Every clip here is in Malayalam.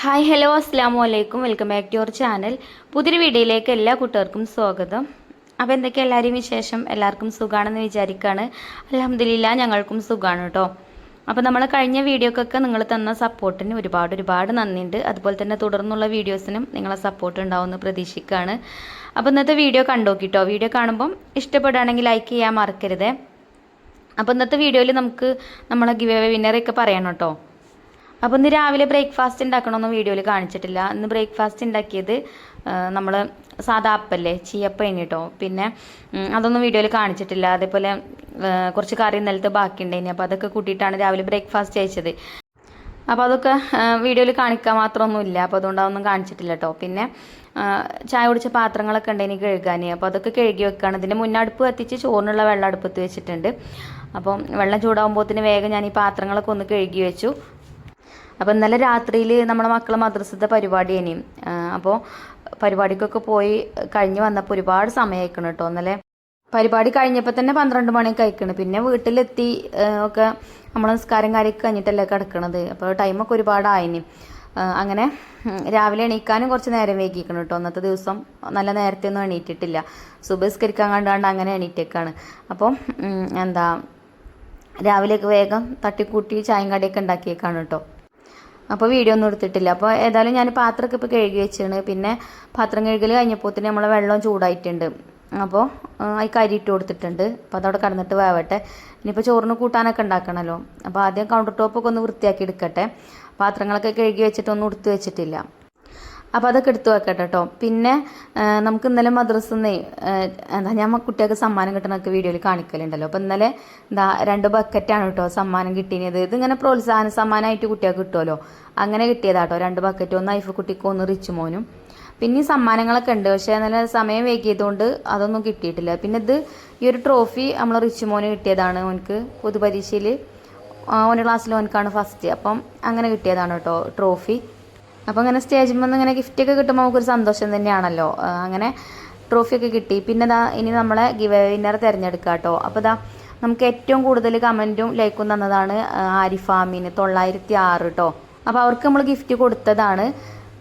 ഹായ് ഹലോ അസ്സാമു അലൈക്കും welcome back to your channel പുതിയൊരു വീഡിയോയിലേക്ക് എല്ലാ കൂട്ടുകാർക്കും സ്വാഗതം. അപ്പോൾ എന്തൊക്കെ എല്ലാവരെയും വിശേഷം? എല്ലാവർക്കും സുഖമാണെന്ന് വിചാരിക്കുകയാണ് അലഹമ്മദില്ല ഞങ്ങൾക്കും സുഖമാണ് കേട്ടോ അപ്പോൾ നമ്മൾ കഴിഞ്ഞ വീഡിയോക്കൊക്കെ നിങ്ങൾ തന്ന സപ്പോർട്ടിന് ഒരുപാട് ഒരുപാട് നന്ദിയുണ്ട്. അതുപോലെ തന്നെ തുടർന്നുള്ള വീഡിയോസിനും നിങ്ങളെ സപ്പോർട്ട് ഉണ്ടാവുമെന്ന് പ്രതീക്ഷിക്കുകയാണ് അപ്പോൾ ഇന്നത്തെ വീഡിയോ കണ്ടോക്കിട്ടോ? വീഡിയോ കാണുമ്പം ഇഷ്ടപ്പെടുകയാണെങ്കിൽ ലൈക്ക് ചെയ്യാൻ മറക്കരുതേ. അപ്പോൾ ഇന്നത്തെ വീഡിയോയിൽ നമുക്ക് നമ്മളെ ഗിവ് അവേ വിന്നറൊക്കെ പറയണം കേട്ടോ അപ്പോൾ ഇന്ന് രാവിലെ ബ്രേക്ക്ഫാസ്റ്റ് ഉണ്ടാക്കണമെന്ന് വീഡിയോയിൽ കാണിച്ചിട്ടില്ല. ഇന്ന് ബ്രേക്ക്ഫാസ്റ്റ് ഉണ്ടാക്കിയത് നമ്മൾ സാധാ അപ്പല്ലേ ചീയപ്പേനി കേട്ടോ പിന്നെ അതൊന്നും വീഡിയോയിൽ കാണിച്ചിട്ടില്ല. അതേപോലെ കുറച്ച് കറി ഇന്നലത്തെ ബാക്കിയുണ്ടായിനി. അപ്പോൾ അതൊക്കെ കൂട്ടിയിട്ടാണ് രാവിലെ ബ്രേക്ക്ഫാസ്റ്റ് അയച്ചത് അപ്പോൾ അതൊക്കെ വീഡിയോയിൽ കാണിക്കാൻ മാത്രമൊന്നുമില്ല. അപ്പോൾ അതുകൊണ്ട് അതൊന്നും കാണിച്ചിട്ടില്ല കേട്ടോ പിന്നെ ചായ കുടിച്ച പാത്രങ്ങളൊക്കെ ഉണ്ട് എനിക്ക് കഴുകാൻ അപ്പോൾ അതൊക്കെ കഴുകി വെക്കുകയാണ് ഇതിന്റെ മുന്നടുപ്പ് കത്തിച്ച് ചോറിനുള്ള വെള്ളം അടുപ്പത്ത് വെച്ചിട്ടുണ്ട്. അപ്പം വെള്ളം ചൂടാകുമ്പോഴത്തേന് വേഗം ഞാൻ ഈ പാത്രങ്ങളൊക്കെ ഒന്ന് കഴുകി വെച്ചു. അപ്പോൾ ഇന്നലെ രാത്രിയിൽ നമ്മുടെ മക്കളെ മദ്രസത്തെ പരിപാടി ഇനി അപ്പോൾ പരിപാടിക്കൊക്കെ പോയി കഴിഞ്ഞ് വന്നപ്പോൾ ഒരുപാട് സമയമായിക്കണം കേട്ടോ ഇന്നലെ പരിപാടി കഴിഞ്ഞപ്പോൾ തന്നെ പന്ത്രണ്ട് മണിയൊക്കെ അയക്കണം പിന്നെ വീട്ടിലെത്തി ഒക്കെ നമ്മൾ നിസ്കാരം കാര്യമൊക്കെ കഴിഞ്ഞിട്ടല്ലേ കിടക്കണത്. അപ്പോൾ ടൈമൊക്കെ ഒരുപാടായിനി ആയിനി. അങ്ങനെ രാവിലെ എണീക്കാനും കുറച്ച് നേരം വൈകിക്കണം കേട്ടോ അന്നത്തെ ദിവസം നല്ല നേരത്തെ ഒന്നും എണീറ്റിട്ടില്ല സുബസ്കരിക്കാൻ കണ്ടാണ്ട് അങ്ങനെ എണീറ്റേക്കാണ്. അപ്പം എന്താ രാവിലെയൊക്കെ വേഗം തട്ടിക്കൂട്ടി ചായം കടിയൊക്കെ ഉണ്ടാക്കിയേക്കാണ് കേട്ടോ അപ്പോൾ വീഡിയോ ഒന്നും എടുത്തിട്ടില്ല. അപ്പോൾ ഏതായാലും ഞാൻ പാത്രമൊക്കെ ഇപ്പോൾ കഴുകി വെച്ചാണ്. പിന്നെ പാത്രം കഴുകൽ കഴിഞ്ഞപ്പോൾ തന്നെ നമ്മളെ വെള്ളം ചൂടായിട്ടുണ്ട്. അപ്പോൾ അതിൽ കരി ഇട്ട് കൊടുത്തിട്ടുണ്ട്. അപ്പോൾ അതവിടെ കടന്നിട്ട് വേവട്ടെ. ഇനിയിപ്പോൾ ചോറിന് കൂട്ടാനൊക്കെ ഉണ്ടാക്കണമല്ലോ അപ്പോൾ ആദ്യം കൗണ്ടർ ടോപ്പൊക്കെ ഒന്ന് വൃത്തിയാക്കി എടുക്കട്ടെ. പാത്രങ്ങളൊക്കെ കഴുകി വെച്ചിട്ടൊന്നും എടുത്ത് വെച്ചിട്ടില്ല. അപ്പോൾ അതൊക്കെ എടുത്തു വെക്കട്ടെ കേട്ടോ പിന്നെ നമുക്ക് ഇന്നലെ മദ്രസന്ന് എന്താ ഞാൻ കുട്ടികൾക്ക് സമ്മാനം കിട്ടണമൊക്കെ വീഡിയോയിൽ കാണിക്കലുണ്ടല്ലോ. അപ്പോൾ ഇന്നലെ എന്താ രണ്ട് ബക്കറ്റാണ് കേട്ടോ സമ്മാനം കിട്ടിയത് ഇതിങ്ങനെ പ്രോത്സാഹന സമ്മാനമായിട്ട് കുട്ടികൾക്ക് കിട്ടുമല്ലോ അങ്ങനെ കിട്ടിയതാട്ടോ രണ്ട് ബക്കറ്റ് ഒന്ന് ഐഫ് കുട്ടിക്കും ഒന്ന് റിച്ച് മോനും. പിന്നെ ഈ സമ്മാനങ്ങളൊക്കെ ഉണ്ട്. പക്ഷേ നല്ല സമയം വൈകിയതുകൊണ്ട് അതൊന്നും കിട്ടിയിട്ടില്ല. പിന്നെ ഇത് ഈ ഒരു ട്രോഫി നമ്മൾ റിച്ച് മോന് കിട്ടിയതാണ് ഓനക്ക് പൊതുപരീക്ഷയിൽ ഓന്റെ ക്ലാസ്സിൽ ഓനക്കാണ് ഫസ്റ്റ് അപ്പം അങ്ങനെ കിട്ടിയതാണ് കേട്ടോ ട്രോഫി അപ്പോൾ അങ്ങനെ സ്റ്റേജിൽ നിന്ന് ഇങ്ങനെ ഗിഫ്റ്റൊക്കെ കിട്ടുമ്പോൾ നമുക്കൊരു സന്തോഷം തന്നെയാണല്ലോ. അങ്ങനെ ട്രോഫിയൊക്കെ കിട്ടി. പിന്നെ ഇതാ ഇനി നമ്മളെ ഗിവ് വിന്നർ തിരഞ്ഞെടുക്കുക കേട്ടോ അപ്പോൾ ഇതാ നമുക്ക് ഏറ്റവും കൂടുതൽ കമന്റും ലൈക്കും തന്നതാണ് ആരിഫാമിന് തൊള്ളായിരത്തി ആറ് കേട്ടോ അപ്പോൾ അവർക്ക് നമ്മൾ ഗിഫ്റ്റ് കൊടുത്തതാണ്.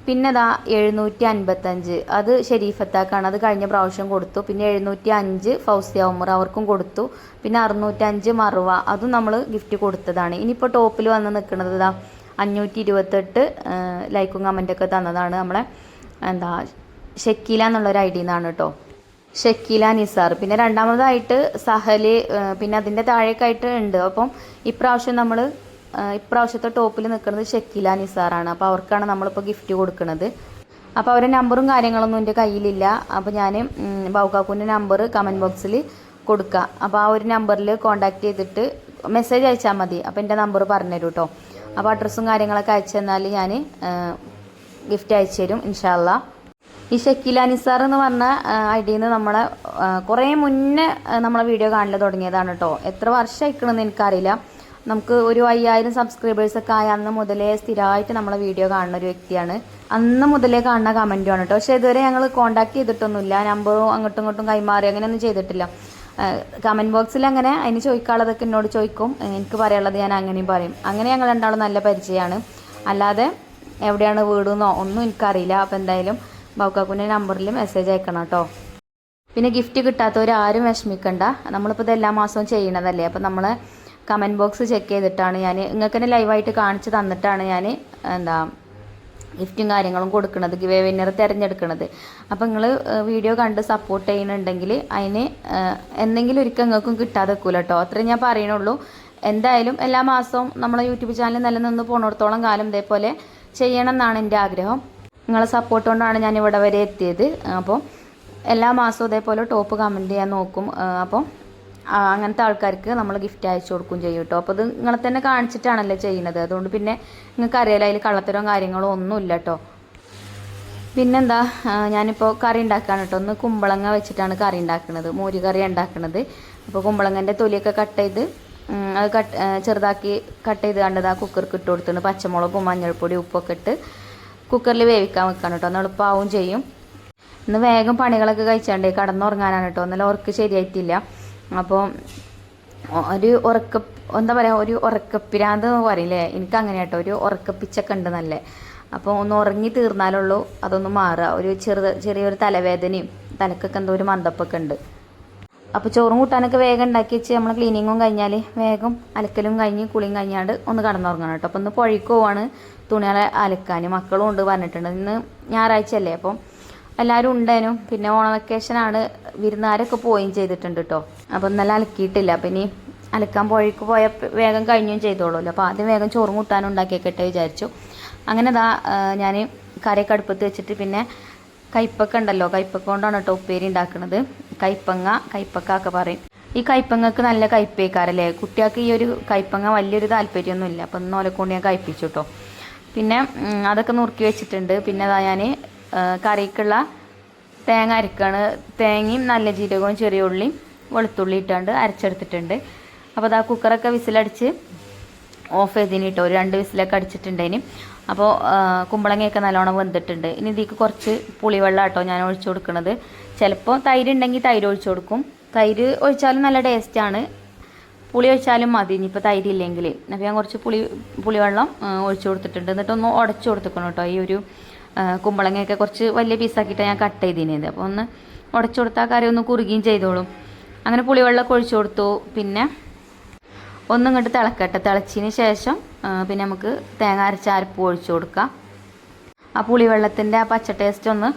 പിന്നെ ദാ എഴുന്നൂറ്റി അൻപത്തഞ്ച് അത് ഷെരീഫത്താക്കാണ് അത് കഴിഞ്ഞ പ്രാവശ്യം കൊടുത്തു. പിന്നെ എഴുന്നൂറ്റി അഞ്ച് ഫൗസിയ ഉമർ അവർക്കും കൊടുത്തു. പിന്നെ അറുന്നൂറ്റഞ്ച് മറുവ. അതും നമ്മൾ ഗിഫ്റ്റ് കൊടുത്തതാണ്. ഇനിയിപ്പോൾ ടോപ്പിൽ വന്ന് നിൽക്കുന്നത് ഇതാ അഞ്ഞൂറ്റി ഇരുപത്തെട്ട് ലൈക്കും കമന്റൊക്കെ തന്നതാണ് നമ്മളെ എന്താ ഷക്കീല എന്നുള്ളൊരു ഐ ഡിന്നാണ് കേട്ടോ ഷക്കീല നിസാർ. പിന്നെ രണ്ടാമതായിട്ട് സഹൽ പിന്നെ അതിന്റെ താഴേക്കായിട്ട് ഉണ്ട്. അപ്പം ഇപ്രാവശ്യം നമ്മൾ ഇപ്രാവശ്യത്തെ ടോപ്പിൽ നിൽക്കുന്നത് ഷക്കീല നിസാറാണ്. അപ്പോൾ അവർക്കാണ് നമ്മളിപ്പോൾ ഗിഫ്റ്റ് കൊടുക്കുന്നത്. അപ്പോൾ അവരുടെ നമ്പറും കാര്യങ്ങളൊന്നും എന്റെ കയ്യിലില്ല. അപ്പോൾ ഞാൻ ബൗകാക്കുവിന്റെ നമ്പർ കമന്റ് ബോക്സിൽ കൊടുക്കുക അപ്പോൾ ആ ഒരു നമ്പറിൽ കോൺടാക്റ്റ് ചെയ്തിട്ട് മെസ്സേജ് അയച്ചാൽ മതി. അപ്പോൾ എന്റെ നമ്പർ പറഞ്ഞുതരും കേട്ടോ അപ്പോൾ അഡ്രസ്സും കാര്യങ്ങളൊക്കെ അയച്ചു തന്നാൽ ഞാൻ ഗിഫ്റ്റ് അയച്ചു തരും ഇൻഷാല്ല ഈ ഷക്കീല നിസാർ എന്ന് പറഞ്ഞ ഐഡിയിൽ നിന്ന് നമ്മളെ കുറേ മുന്നേ നമ്മളെ വീഡിയോ കാണൽ തുടങ്ങിയതാണ് കേട്ടോ എത്ര വർഷം അയക്കണമെന്ന് എനിക്കറിയില്ല. നമുക്ക് ഒരു അയ്യായിരം സബ്സ്ക്രൈബേഴ്സൊക്കെ ആയ അന്ന് മുതലേ സ്ഥിരമായിട്ട് നമ്മളെ വീഡിയോ കാണുന്ന ഒരു വ്യക്തിയാണ്. അന്ന് മുതലേ കാണുന്ന കമന്റുമാണ് കേട്ടോ പക്ഷേ ഇതുവരെ ഞങ്ങൾ കോൺടാക്ട് ചെയ്തിട്ടൊന്നുമില്ല. നമ്പറും അങ്ങോട്ടും ഇങ്ങോട്ടും കൈമാറി അങ്ങനെയൊന്നും ചെയ്തിട്ടില്ല. കമന്റ് ബോക്സിൽ അങ്ങനെ അതിന് ചോദിക്കാനുള്ളതൊക്കെ എന്നോട് ചോദിക്കും എനിക്ക് പറയാനുള്ളത് ഞാൻ അങ്ങനെയും പറയും. അങ്ങനെ ഞങ്ങൾ രണ്ടാളും നല്ല പരിചയമാണ് അല്ലാതെ എവിടെയാണ് വീടെന്നോ ഒന്നും എനിക്കറിയില്ല. അപ്പോൾ എന്തായാലും ബൗക്കാക്കുന്റെ നമ്പറിൽ മെസ്സേജ് അയക്കണം കേട്ടോ പിന്നെ ഗിഫ്റ്റ് കിട്ടാത്തവർ ആരും വിഷമിക്കണ്ട. നമ്മളിപ്പോൾ ഇത് എല്ലാ മാസവും ചെയ്യണതല്ലേ. അപ്പോൾ നമ്മൾ കമന്റ് ബോക്സ് ചെക്ക് ചെയ്തിട്ടാണ് ഞാൻ നിങ്ങൾക്ക് തന്നെ ലൈവായിട്ട് കാണിച്ച് തന്നിട്ടാണ് ഞാൻ എന്താ ഗിഫ്റ്റും കാര്യങ്ങളും കൊടുക്കുന്നത് ഗിവേ വിന്നർ തിരഞ്ഞെടുക്കുന്നത് അപ്പോൾ നിങ്ങൾ വീഡിയോ കണ്ട് സപ്പോർട്ട് ചെയ്യുന്നുണ്ടെങ്കിൽ അതിന് എന്തെങ്കിലും ഒരിക്കൽ നിങ്ങൾക്കും കിട്ടാതെ വെക്കൂല കേട്ടോ അത്രേ ഞാൻ പറയണുള്ളൂ. എന്തായാലും എല്ലാ മാസവും നമ്മളെ യൂട്യൂബ് ചാനൽ നിലനിന്ന് പോണോടത്തോളം കാലം ഇതേപോലെ ചെയ്യണം എന്നാണ് എന്റെ ആഗ്രഹം. നിങ്ങളെ സപ്പോർട്ട് കൊണ്ടാണ് ഞാൻ ഇവിടെ വരെ എത്തിയത്. അപ്പോൾ എല്ലാ മാസവും ഇതേപോലെ ടോപ്പ് കമന്റ് ചെയ്യാൻ നോക്കും. അപ്പോൾ അങ്ങനത്തെ ആൾക്കാർക്ക് നമ്മൾ ഗിഫ്റ്റ് അയച്ചു കൊടുക്കുകയും ചെയ്യും കേട്ടോ അപ്പോൾ ഇത് നിങ്ങളെ തന്നെ കാണിച്ചിട്ടാണല്ലോ ചെയ്യുന്നത്. അതുകൊണ്ട് പിന്നെ നിങ്ങൾക്ക് അറിയാലോ അതിൽ കള്ളത്തരവും കാര്യങ്ങളോ ഒന്നുമില്ല കേട്ടോ പിന്നെന്താ ഞാനിപ്പോൾ കറി ഉണ്ടാക്കുകയാണ് കേട്ടോ ഒന്ന് കുമ്പളങ്ങ വെച്ചിട്ടാണ് കറി ഉണ്ടാക്കുന്നത് മോര് കറി ഉണ്ടാക്കുന്നത് അപ്പോൾ കുമ്പളങ്ങന്റെ തൊലിയൊക്കെ കട്ട് ചെയ്ത് അത് കട്ട് ചെറുതാക്കി കട്ട് ചെയ്ത് കണ്ടത് ആ കുക്കർക്ക് ഇട്ട് കൊടുത്തിട്ടുണ്ട്. പച്ചമുളകും മഞ്ഞൾപ്പൊടി ഉപ്പൊക്കെ ഇട്ട് കുക്കറിൽ വേവിക്കാൻ വെക്കാണ് കേട്ടോ ഒന്ന് എളുപ്പമാവും ചെയ്യും. ഇന്ന് വേഗം പണികളൊക്കെ കഴിച്ചാണ്ടേ കടന്നുറങ്ങാനാണ് കേട്ടോ എന്നാലും ഉറക്ക് ശരിയായിട്ടില്ല. അപ്പോൾ ഒരു ഉറക്ക എന്താ പറയുക ഒരു ഉറക്കപ്പിരാന്ത് പറയില്ലേ? എനിക്ക് അങ്ങനെ കേട്ടോ. ഒരു ഉറക്കപ്പിച്ചൊക്കെ ഉണ്ട് നല്ല? അപ്പോൾ ഒന്ന് ഉറങ്ങി തീർന്നാലുള്ളൂ അതൊന്ന് മാറുക. ഒരു ചെറു ചെറിയൊരു തലവേദനയും തലക്കൊക്കെ എന്തോ ഒരു മന്ദപ്പൊക്കെ ഉണ്ട്. അപ്പോൾ ചോറും കൂട്ടാനൊക്കെ വേഗം ഉണ്ടാക്കി വെച്ച് നമ്മൾ ക്ലീനിങ്ങും കഴിഞ്ഞാൽ വേഗം അലക്കലും കഴിഞ്ഞ് കുളിയും കഴിഞ്ഞാണ്ട് ഒന്ന് കടന്നുറങ്ങണം കേട്ടോ. അപ്പോൾ ഒന്ന് പുഴയ്ക്ക് പോവാണ്. തുണികളെ അലക്കാൻ മക്കളും ഉണ്ട് പറഞ്ഞിട്ടുണ്ട്. ഇന്ന് ഞായറാഴ്ച അല്ലേ അപ്പം എല്ലാവരും ഉണ്ടേനും. പിന്നെ ഓണ വെക്കേഷനാണ് വിരുന്നുകാരൊക്കെ പോവുകയും ചെയ്തിട്ടുണ്ട് കേട്ടോ. അപ്പോൾ ഇന്നലെ അലക്കിയിട്ടില്ല. അപ്പം ഇനി അലക്കാൻ പുഴയ്ക്ക് പോയ വേഗം കഴിഞ്ഞും ചെയ്തോളൂല്ലോ അപ്പോൾ ആദ്യം വേഗം ചോറും കൂട്ടാനും ഉണ്ടാക്കിയൊക്കെ വിചാരിച്ചു. അങ്ങനെ ഇതാ ഞാൻ കറിയൊക്കെ അടുപ്പത്ത് വെച്ചിട്ട് പിന്നെ കയ്പക്ക ഉണ്ടല്ലോ. കയ്പക്ക കൊണ്ടാണ് കേട്ടോ ഉപ്പേരി ഉണ്ടാക്കുന്നത് കയ്പങ്ങ കയ്പക്ക ഒക്കെ പറയും. ഈ കയ്പങ്ങക്ക് നല്ല കയ്പേക്കാരല്ലേ കുട്ടികൾക്ക് ഈ ഒരു കയ്പങ്ങ വലിയൊരു താല്പര്യമൊന്നുമില്ല. അപ്പം ഇന്ന് ഓലക്കൊണ്ട് ഞാൻ കയ്പ്പിച്ചു കേട്ടോ പിന്നെ അതൊക്കെ നുറുക്കി വെച്ചിട്ടുണ്ട്. പിന്നെ അതാ ഞാൻ കറിക്കുള്ള തേങ്ങ അരക്കാണ്. തേങ്ങയും നല്ല ജീരകവും ചെറിയ ഉള്ളിയും വെളുത്തുള്ളി ഇട്ടാണ്ട് അരച്ചെടുത്തിട്ടുണ്ട്. അപ്പോൾ അതാ കുക്കറൊക്കെ വിസിലടിച്ച് ഓഫ് ചെയ്തിന് കേട്ടോ ഒരു രണ്ട് വിസിലൊക്കെ അടിച്ചിട്ടുണ്ടേനും. അപ്പോൾ കുമ്പളങ്ങയൊക്കെ നല്ലോണം വെന്തിട്ടുണ്ട്. ഇനി ഇതിക്ക് കുറച്ച് പുളിവെള്ളം കേട്ടോ ഞാൻ ഒഴിച്ചു കൊടുക്കുന്നത് ചിലപ്പോൾ തൈര് ഉണ്ടെങ്കിൽ തൈര് ഒഴിച്ചു കൊടുക്കും. തൈര് ഒഴിച്ചാലും നല്ല ടേസ്റ്റാണ് പുളി ഒഴിച്ചാലും മതി. ഇനിയിപ്പോൾ തൈര് ഇല്ലെങ്കിൽ അപ്പോൾ ഞാൻ കുറച്ച് പുളി പുളിവെള്ളം ഒഴിച്ചു കൊടുത്തിട്ടുണ്ട്. എന്നിട്ടൊന്ന് ഉടച്ചു കൊടുത്തിക്കണം കേട്ടോ ഈ ഒരു കുമ്പളങ്ങയൊക്കെ കുറച്ച് വലിയ പീസാക്കിയിട്ടാണ് ഞാൻ കട്ട് ചെയ്തിനത്. അപ്പോൾ ഒന്ന് ഉടച്ചു കൊടുത്താൽ കറി ഒന്ന് കുറുകയും ചെയ്തോളും. അങ്ങനെ പുളിവെള്ളമൊക്കെ ഒഴിച്ചു കൊടുത്തു. പിന്നെ ഒന്നും ഇങ്ങോട്ട് തിളക്കട്ടെ. തിളച്ചതിന് ശേഷം പിന്നെ നമുക്ക് തേങ്ങ അരച്ച അരപ്പ് ഒഴിച്ചു കൊടുക്കാം. ആ പുളിവെള്ളത്തിന്റെ ആ പച്ച ടേസ്റ്റ് ഒന്ന്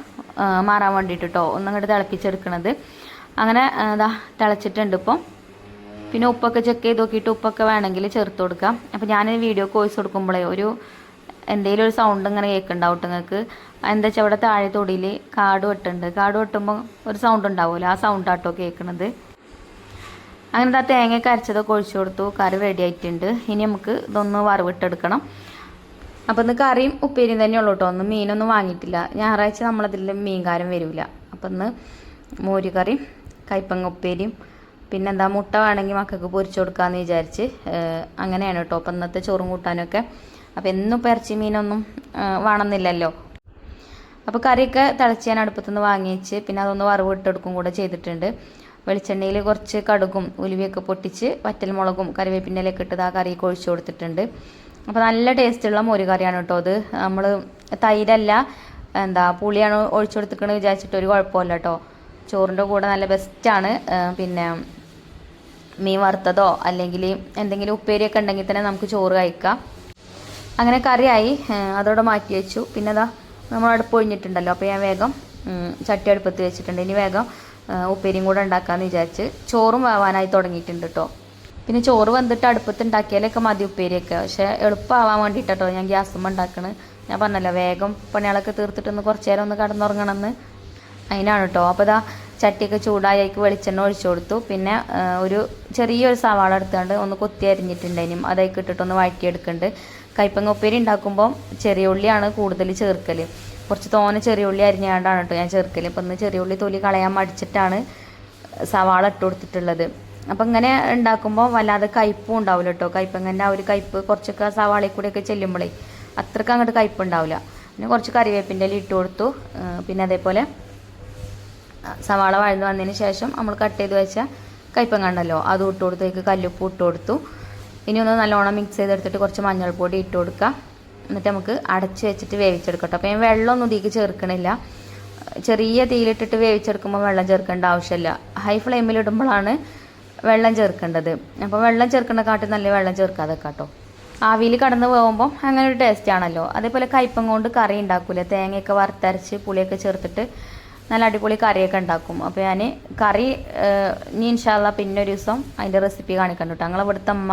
മാറാൻ വേണ്ടിയിട്ട് കേട്ടോ ഒന്നും ഇങ്ങോട്ട് തിളപ്പിച്ചെടുക്കണത്. അങ്ങനെ ഇതാ തിളച്ചിട്ടുണ്ട് ഇപ്പം. പിന്നെ ഉപ്പൊക്കെ ചെക്ക് ചെയ്ത് നോക്കിയിട്ട് ഉപ്പൊക്കെ വേണമെങ്കിൽ ചേർത്ത് കൊടുക്കാം. അപ്പോൾ ഞാൻ വീഡിയോ കോഴ്സ് കൊടുക്കുമ്പോഴേ ഒരു എന്തെങ്കിലും ഒരു സൗണ്ട് ഇങ്ങനെ കേൾക്കുന്നുണ്ടാവും നിങ്ങൾക്ക് എന്താ വെച്ചാൽ അവിടെ താഴെ തൊടിയിൽ കാട് വെട്ടുണ്ട്. കാട് വെട്ടുമ്പോൾ ഒരു സൗണ്ട് ഉണ്ടാവുമല്ലോ ആ സൗണ്ട് ആട്ടോ കേൾക്കണത്. അങ്ങനെ ആ തേങ്ങയൊക്കെ അരച്ചതൊക്കെ ഒഴിച്ചു കൊടുത്തു. കറി റെഡി ആയിട്ടുണ്ട്. ഇനി നമുക്ക് ഇതൊന്ന് വറവിട്ടെടുക്കണം. അപ്പോൾ ഇന്ന് കറിയും ഉപ്പേരിയും തന്നെ ഉള്ളൂ കേട്ടോ ഒന്നും മീനൊന്നും വാങ്ങിയിട്ടില്ല. ഞായറാഴ്ച നമ്മളതിൽ മീൻകാരം വരില്ല അപ്പം ഇന്ന് മോരുകറി കയ്പങ്ങ ഉപ്പേരിയും. പിന്നെന്താ മുട്ട വേണമെങ്കിൽ മക്കൾക്ക് പൊരിച്ചു കൊടുക്കാമെന്ന് വിചാരിച്ച് അങ്ങനെയാണ് കേട്ടോ അപ്പം ഇന്നത്തെ ചോറും കൂട്ടാനൊക്കെ. അപ്പോൾ എന്നും ഇറച്ചി മീനൊന്നും വേണമെന്നില്ലല്ലോ. അപ്പോൾ കറിയൊക്കെ തിളച്ച് ഞാൻ അടുപ്പത്തുനിന്ന് വാങ്ങിച്ച് പിന്നെ അതൊന്ന് വറവ് ഇട്ടെടുക്കും കൂടെ ചെയ്തിട്ടുണ്ട്. വെളിച്ചെണ്ണയിൽ കുറച്ച് കടുകും ഉലുവയൊക്കെ പൊട്ടിച്ച് വറ്റൽമുളകും കറിവേപ്പിന്റെ ഇലയൊക്കെ ഇട്ട് ആ കറിയൊക്കെ ഒഴിച്ചു കൊടുത്തിട്ടുണ്ട്. അപ്പോൾ നല്ല ടേസ്റ്റുള്ള മോര് കറിയാണ് കേട്ടോ അത്. നമ്മൾ തൈരല്ല എന്താ പുളിയാണ് ഒഴിച്ചു കൊടുത്തിക്കണെന്ന് വിചാരിച്ചിട്ട് ഒരു കുഴപ്പമില്ല കേട്ടോ. ചോറിന്റെ കൂടെ നല്ല ബെസ്റ്റാണ് പിന്നെ മീൻ വറുത്തതോ അല്ലെങ്കിൽ എന്തെങ്കിലും ഉപ്പേരിയൊക്കെ ഉണ്ടെങ്കിൽ തന്നെ നമുക്ക് ചോറ് കഴിക്കാം. അങ്ങനെ കറിയായി. അതോടെ മാറ്റി വെച്ചു. പിന്നെ അതാ നമ്മൾ അടുപ്പ് ഒഴിഞ്ഞിട്ടുണ്ടല്ലോ. അപ്പോൾ ഞാൻ വേഗം ചട്ടി അടുപ്പത്ത് വെച്ചിട്ടുണ്ട്. ഇനി വേഗം ഉപ്പേരിയും കൂടെ ഉണ്ടാക്കാമെന്ന് വിചാരിച്ച് ചോറും വേവാനായി തുടങ്ങിയിട്ടുണ്ട് കേട്ടോ പിന്നെ ചോറ് വന്നിട്ട് അടുപ്പത്ത് ഉണ്ടാക്കിയാലൊക്കെ മതി ഉപ്പേരിയൊക്കെ. പക്ഷേ എളുപ്പമാവാൻ വേണ്ടിയിട്ട് കേട്ടോ ഞാൻ ഗ്യാസുമ്പോൾ ഉണ്ടാക്കണത് ഞാൻ പറഞ്ഞല്ലോ വേഗം പണികളൊക്കെ തീർത്തിട്ടൊന്ന് കുറച്ച് നേരം ഒന്ന് കടന്നുറങ്ങണമെന്ന്. അതിനാണ് കേട്ടോ അപ്പോൾ ഇതാ ചട്ടിയൊക്കെ ചൂടായി വെളിച്ചെണ്ണ ഒഴിച്ചു കൊടുത്തു. പിന്നെ ഒരു ചെറിയൊരു സവാള എടുത്തുകൊണ്ട് ഒന്ന് കൊത്തി അരിഞ്ഞിട്ടുണ്ടായിനും അതായി ഇട്ടിട്ടൊന്ന് വഴറ്റിയെടുക്കുന്നുണ്ട്. കൈപ്പങ്ങ ഉപ്പേരി ഉണ്ടാക്കുമ്പോൾ ചെറിയ ഉള്ളിയാണ് കൂടുതൽ ചേർക്കൽ കുറച്ച് തോനെ ചെറിയ ഉള്ളി അരിഞ്ഞാണ്ടാണ് കേട്ടോ ഞാൻ ചെറുക്കൽ ഇപ്പം ഇന്ന് ചെറിയ ഉള്ളി തൊലി കളയാൻ മടിച്ചിട്ടാണ് സവാള ഇട്ട് കൊടുത്തിട്ടുള്ളത്. അപ്പം ഇങ്ങനെ ഉണ്ടാക്കുമ്പോൾ വല്ലാതെ കയ്പ്പും ഉണ്ടാവില്ല കേട്ടോ കയ്പങ്ങന്റെ ആ ഒരു കയ്പ്പ് കുറച്ചൊക്കെ സവാളയിൽ കൂടെയൊക്കെ ചെല്ലുമ്പോഴേ അത്രയ്ക്ക് അങ്ങോട്ട് കയ്പ്പ് ഉണ്ടാവില്ല പിന്നെ കുറച്ച് കറിവേപ്പിന്റെ ഇല ഇട്ട് കൊടുത്തു. പിന്നെ അതേപോലെ സവാള വഴന്ന് വന്നതിന് ശേഷം നമ്മൾ കട്ട് ചെയ്ത് വെച്ച കയ്പ്പം കണ്ടല്ലോ അത് ഇട്ട് കൊടുത്തേക്ക് കല്ലുപ്പ് ഇട്ട് കൊടുത്തു. ഇനി ഒന്ന് നല്ലോണം മിക്സ് ചെയ്തെടുത്തിട്ട് കുറച്ച് മഞ്ഞൾപ്പൊടി ഇട്ട് കൊടുക്കുക എന്നിട്ട് നമുക്ക് അടച്ച് വെച്ചിട്ട് വേവിച്ചെടുക്കട്ടോ. അപ്പോൾ ഞാൻ വെള്ളമൊന്നും ഇതിലേക്ക് ചേർക്കണില്ല. ചെറിയ തീയിലിട്ടിട്ട് വേവിച്ചെടുക്കുമ്പോൾ വെള്ളം ചേർക്കേണ്ട ആവശ്യമില്ല. ഹൈ ഫ്ലെയിമിൽ ഇടുമ്പോഴാണ് വെള്ളം ചേർക്കേണ്ടത്. അപ്പോൾ വെള്ളം ചേർക്കേണ്ട കാട്ടി നല്ല വെള്ളം ചേർക്കാതെ കേട്ടോ ആവിയിൽ കടന്ന് പോകുമ്പോൾ അങ്ങനെ ഒരു ടേസ്റ്റ് ആണല്ലോ. അതേപോലെ കയ്പം കൊണ്ട് കറി ഉണ്ടാക്കൂലേ? തേങ്ങയൊക്കെ വറുത്തരച്ച് പുളിയൊക്കെ ചേർത്തിട്ട് നല്ല അടിപൊളി കറിയൊക്കെ ഉണ്ടാക്കും. അപ്പോൾ ഞാൻ കറി ഇനി ഇൻഷാല്ല പിന്നെ ഒരു ദിവസം അതിന്റെ റെസിപ്പി കാണിക്കണ്ട കേട്ടോ. ഞങ്ങൾ ഇവിടുത്തെ അമ്മ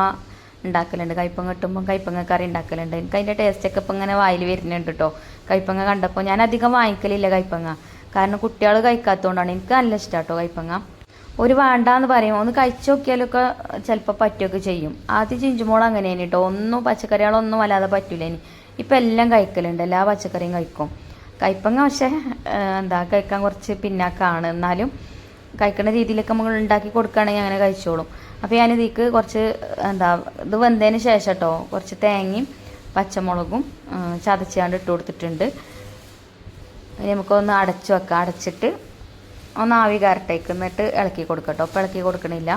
ഉണ്ടാക്കലുണ്ട്. കയ്പങ്ങ കിട്ടുമ്പോൾ കയ്പങ്ങ കറി ഉണ്ടാക്കലുണ്ട്. എനിക്ക് അതിന്റെ ടേസ്റ്റൊക്കെ ഇപ്പം ഇങ്ങനെ വായിൽ വരുന്നുണ്ട് കേട്ടോ കയ്പങ്ങ കണ്ടപ്പോൾ ഞാൻ അധികം വാങ്ങിക്കലില്ല കയ്പങ്ങ. കാരണം കുട്ടികൾ കഴിക്കാത്തതുകൊണ്ടാണ് എനിക്ക് നല്ല ഇഷ്ടം കേട്ടോ കയ്പങ്ങ. ഒരു വേണ്ടാന്ന് പറയും. ഒന്ന് കഴിച്ചു നോക്കിയാലൊക്കെ ചിലപ്പോൾ പറ്റുകയൊക്കെ ചെയ്യും. ആദ്യം ചിഞ്ചുമോൾ അങ്ങനെയാണ് കേട്ടോ ഒന്നും പച്ചക്കറികളൊന്നും വല്ലാതെ പറ്റില്ല ഇനി ഇപ്പം എല്ലാം കഴിക്കലുണ്ട്. എല്ലാ പച്ചക്കറിയും കഴിക്കും. കയ്പങ്ങ പക്ഷേ എന്താ കഴിക്കാൻ കുറച്ച് പിന്നാക്കാണ്. എന്നാലും കഴിക്കുന്ന രീതിയിലൊക്കെ നമ്മൾ ഉണ്ടാക്കി കൊടുക്കുകയാണെങ്കിൽ അങ്ങനെ കഴിച്ചോളും. അപ്പോൾ ഞാൻ ഇതിക്ക് കുറച്ച് എന്താ ഇത് വെന്തതിന് ശേഷം കേട്ടോ കുറച്ച് തേങ്ങയും പച്ചമുളകും ചതച്ചാണ്ട് ഇട്ട് കൊടുത്തിട്ടുണ്ട്. നമുക്കൊന്ന് അടച്ചു വെക്കാം. അടച്ചിട്ട് ഒന്ന് ആവി കരട്ടേക്ക് എന്നിട്ട് ഇളക്കി കൊടുക്കട്ടോ അപ്പോൾ ഇളക്കി കൊടുക്കണില്ല.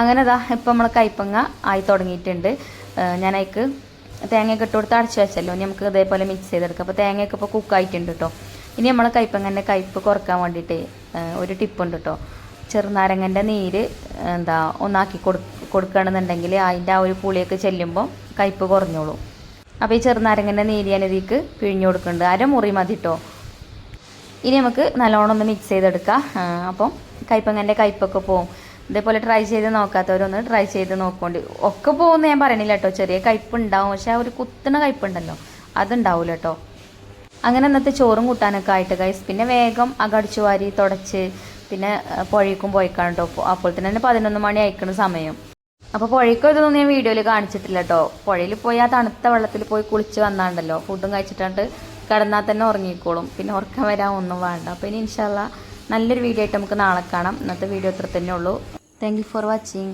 അങ്ങനെ ഇതാ ഇപ്പം നമ്മൾ കൈപ്പങ്ങ ആയി തുടങ്ങിയിട്ടുണ്ട്. ഞാൻ അതിക്ക് തേങ്ങയൊക്കെ ഇട്ട് കൊടുത്ത് അടച്ചു വെച്ചല്ലോ. നമുക്ക് ഇതേപോലെ മിക്സ് ചെയ്തെടുക്കാം. അപ്പോൾ തേങ്ങയൊക്കെ ഇപ്പോൾ കുക്കായിട്ടുണ്ട് കേട്ടോ ഇനി നമ്മൾ കയ്പ്പങ്ങന്റെ കയ്പ്പ് കുറയ്ക്കാൻ വേണ്ടിയിട്ട് ഒരു ടിപ്പുണ്ട് കേട്ടോ ചെറുനാരങ്ങന്റെ നീര് എന്താ ഒന്നാക്കി കൊടു കൊടുക്കുകയാണെന്നുണ്ടെങ്കിൽ അതിന്റെ ആ ഒരു പുളിയൊക്കെ ചെല്ലുമ്പോൾ കയ്പ്പ് കുറഞ്ഞോളൂ. അപ്പോൾ ഈ ചെറുനാരങ്ങന്റെ നീര് ഞാൻ ഇതിലേക്ക് പിഴിഞ്ഞു കൊടുക്കുന്നുണ്ട്. അരമുറി മതി കേട്ടോ ഇനി നമുക്ക് നല്ലോണം ഒന്ന് മിക്സ് ചെയ്തെടുക്കാം. അപ്പം കയ്പ്പങ്ങന്റെ കയ്പ്പൊക്കെ പോവും. ഇതേപോലെ ട്രൈ ചെയ്ത് നോക്കാത്തവരൊന്ന് ട്രൈ ചെയ്ത് നോക്കൊണ്ട്. ഒക്കെ പോകുമെന്ന് ഞാൻ പറയണില്ല കേട്ടോ ചെറിയ കയ്പ്പ് ഉണ്ടാവും പക്ഷെ ആ ഒരു കുത്തണ കയ്പ്പുണ്ടല്ലോ. അതുണ്ടാവില്ല കേട്ടോ അങ്ങനെ അന്നത്തെ ചോറും കൂട്ടാനൊക്കെ ആയിട്ട് ഗൈസ് പിന്നെ വേഗം അകടിച്ചു വാരി തുടച്ച് പിന്നെ പുഴയ്ക്കും പോയിക്കാണ് കേട്ടോ അപ്പോൾ തന്നെ തന്നെ പതിനൊന്ന് മണി അയക്കുന്ന സമയം. അപ്പോൾ പുഴയ്ക്കും ഇതൊന്നും ഞാൻ വീഡിയോയിൽ കാണിച്ചിട്ടില്ല കേട്ടോ പുഴയിൽ പോയി ആ തണുത്ത വെള്ളത്തിൽ പോയി കുളിച്ച് വന്നാണ്ടല്ലോ. ഫുഡും കഴിച്ചിട്ടാണ്ട് കിടന്നാൽ തന്നെ ഉറങ്ങിക്കോളും. പിന്നെ ഉറക്കം വരാൻ ഒന്നും വേണ്ട. അപ്പോൾ ഇനി ഇൻഷാല്ല നല്ലൊരു വീഡിയോ ആയിട്ട് നമുക്ക് നാളെ കാണാം. ഇന്നത്തെ വീഡിയോ ഇത്ര തന്നെ ഉള്ളൂ. Thank for watching